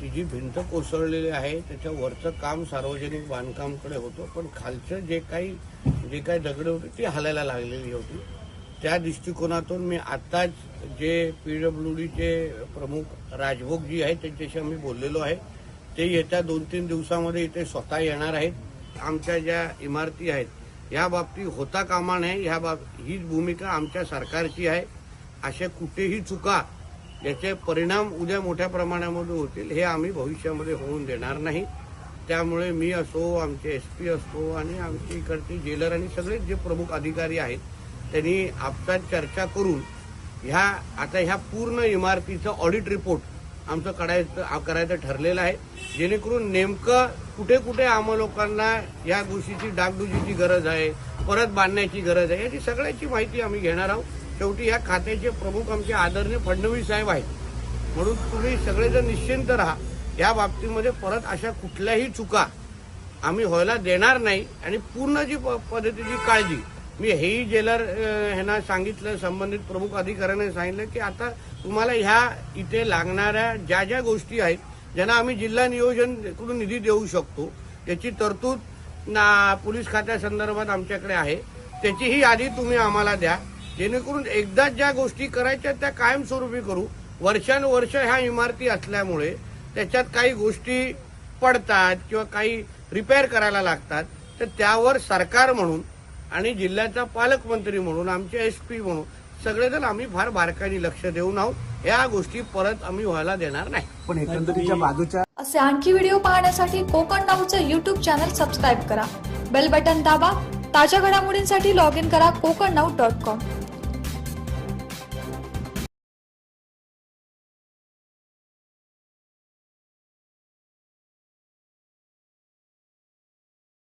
ती जी भिंत कोसळलेली आहे त्याच्या वरचं काम सार्वजनिक बांधकामकडे होतं पण खालचं जे काही जे काही दगड होते ती हलायला लागलेली होती. त्या दृष्टिकोनातून मी आत्ताच जे पीडब्ल्यू डीचे प्रमुख राजभोगजी आहेत त्यांच्याशी आम्ही बोललेलो आहे. ते येत्या दोन तीन दिवसामध्ये इथे स्वतः येणार आहेत. आमच्या ज्या इमारती आहेत या बाबतीत होता कामा नये ह्या बाब हीच भूमिका आमच्या सरकारची आहे. अशा कुठेही चुका याचे परिणाम उद्या मोठ्या प्रमाणामध्ये होतील हे आम्ही भविष्यामध्ये होऊन देणार नाही. त्यामुळे मी असो आमचे एस पी असो आणि आमचे इकडचे जेलर आणि सगळेच जे प्रमुख अधिकारी आहेत त्यांनी आपसात चर्चा करून ह्या आता ह्या पूर्ण इमारतीचं ऑडिट रिपोर्ट आमचं काढायचं करायचं ठरलेलं आहे. जेणेकरून नेमकं कुठे कुठे आम्हा लोकांना या गोष्टीची डागडुजीची गरज आहे परत बांधण्याची गरज आहे याची सगळ्याची माहिती आम्ही घेणार आहोत. शेवटी या खात्याचे प्रमुख आमचे आदरणीय फडणवीस साहेब आहेत. म्हणून तुम्ही सगळेजण निश्चिंत राहा. या बाबतीमध्ये परत अशा कुठल्याही चुका आम्ही व्हायला देणार नाही. आणि पूर्ण जी प- पद्धतीची काळजी मी हेही जेलर ह्यांना सांगितलं संबंधित प्रमुख अधिकाऱ्यांना सांगितलं की आता तुम्हाला ह्या इथे लागणाऱ्या ज्या ज्या गोष्टी आहेत ज्यांना आम्ही जिल्हा नियोजनकडून निधी देऊ शकतो त्याची तरतूद ना पोलीस खात्यासंदर्भात आमच्याकडे आहे. त्याचीही यादी तुम्ही आम्हाला द्या. जेणेकरून एकदा ज्या गोष्टी करायच्या त्या कायमस्वरूपी करू. वर्षानुवर्ष ह्या इमारती असल्यामुळे त्याच्यात काही गोष्टी पडतात किंवा काही रिपेअर करायला लागतात. तर त्यावर सरकार म्हणून आणि जिल्ह्याचा पालकमंत्री म्हणून आमचे एस पी म्हणून सगळेजण आम्ही फार बारकाईने लक्ष देऊन आहोत. या गोष्टी परत आम्ही व्हायला देणार नाही. पण एकंदरीच्या बाजूच्या असे आणखी व्हिडिओ पाहण्यासाठी कोकण नाऊचं यूट्यूब चॅनल सबस्क्राईब करा. बेल बटन दाबा. ताज्या घडामोडींसाठी लॉग इन करा कोकण नाऊ डॉट कॉम